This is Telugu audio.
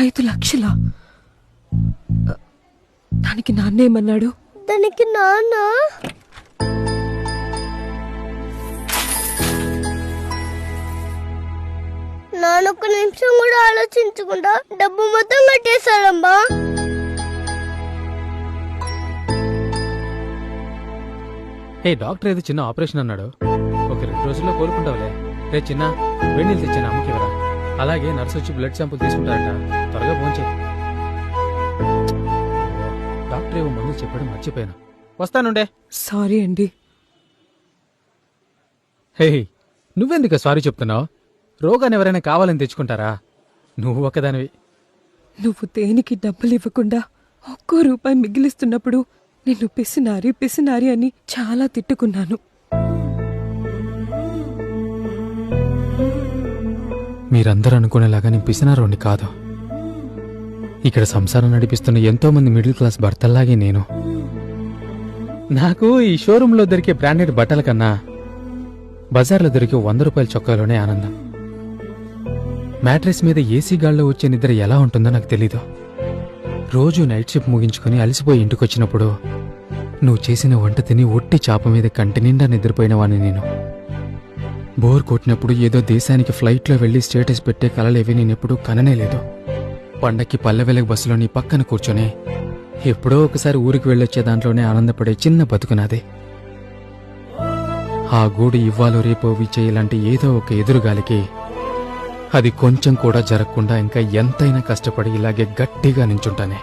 ఐదు లక్షలా. దానికి నాన్నేమన్నాడు దానికి నాన్న? నాన్న ఒక్క నిమిషం కూడా ఆలోచించకుండా డబ్బు మొత్తం కట్టేశారమ్మా. ఏ డాక్టర్ ఏదో చిన్న ఆపరేషన్ అన్నాడు. ఒక రెండు రోజుల్లో కోలుకుంటావులే. రే చిన్న వెన్నీళ్ళు తెచ్చిన అమ్మకి ఇవ్వరా? అలాగే నర్సు వచ్చి బ్లడ్ శాంపుల్ తీసుకుంటారట. త్వరగా పోంచే డాక్టర్ ఏవో మందులు చెప్పాడు మర్చిపోయాను. వస్తానుండే. సారీ అండి. హే నువ్వెందుకు సారీ చెప్తున్నావు? రోగాన్ని ఎవరైనా కావాలని తెచ్చుకుంటారా? నువ్వు ఒకదానివి నువ్వు దేనికి డబ్బులు ఇవ్వకుండా ఒక్కో రూపాయి మిగిలిస్తున్నప్పుడు నిన్ను పిసినారి పిసినారి అని చాలా తిట్టుకున్నాను. మీరందరూ అనుకునేలాగా నేను పిసినారోని కాదు. ఇక్కడ సంసారం నడిపిస్తున్న ఎంతో మంది మిడిల్ క్లాస్ భర్తల్లాగే నేను. నాకు ఈ షోరూంలో దొరికే బ్రాండెడ్ బట్టల కన్నా బజార్లో దొరికే వంద రూపాయల చొక్కాలోనే ఆనందం. మ్యాట్రెస్ మీద ఏసీ గాల్లో వచ్చే నిద్ర ఎలా ఉంటుందో నాకు తెలీదు. రోజు నైట్ షిఫ్ట్ ముగించుకుని అలసిపోయి ఇంటికొచ్చినప్పుడు నువ్వు చేసిన వంట తిని ఒట్టి చాప మీద కంటి నిండా నిద్రపోయిన వాణ్ణి నేను. బోర్ కొట్టినప్పుడు ఏదో దేశానికి ఫ్లైట్లో వెళ్ళి స్టేటస్ పెట్టే కలలేవి నేనెప్పుడూ కననే లేదు. పండక్కి పల్లె బస్సులో నీ పక్కన కూర్చొని ఎప్పుడో ఒకసారి ఊరికి వెళ్ళొచ్చే దాంట్లోనే ఆనందపడే చిన్న బతుకునాది ఆ గూడు ఇవ్వాలో రేపో ఇలాంటి ఏదో ఒక ఎదురుగాలికి అది కొంచెం కూడా జరగకుండా ఇంకా ఎంతైనా కష్టపడి ఇలాగే గట్టిగా నించుంటానే.